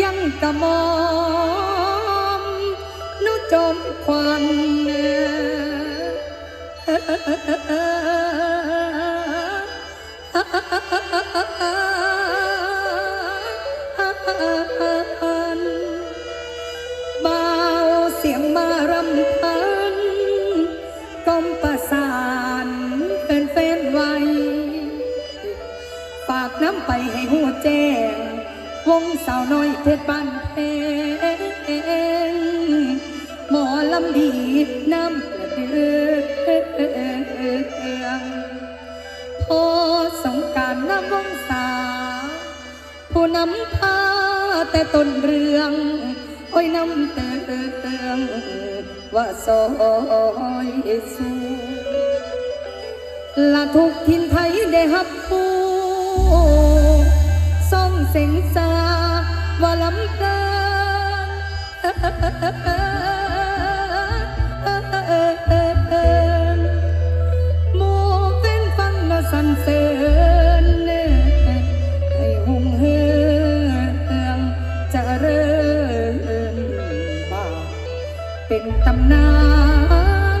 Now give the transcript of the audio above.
ยังกะมอมนุจมควันเบาเสียงมารำพันกลมประสานเป็นแฟนไว้ฝากน้ำไปให้หัวแจ้ง วงสาวน้อยเพชรบ้านเพงหมอลำดีน้ำกระเดืองพอสงการน้ำวงสา ผู้นำพาแต่ต้นเรื่อง โอ้ยน้ำเตืองว่าซอยสูละทุกทินไทยได้หับผู้ เสงสาว่าลำเกินหมูเป็นฟังมาสันเสริญให้หงเฮืองเริญบ่าเป็นตำนาน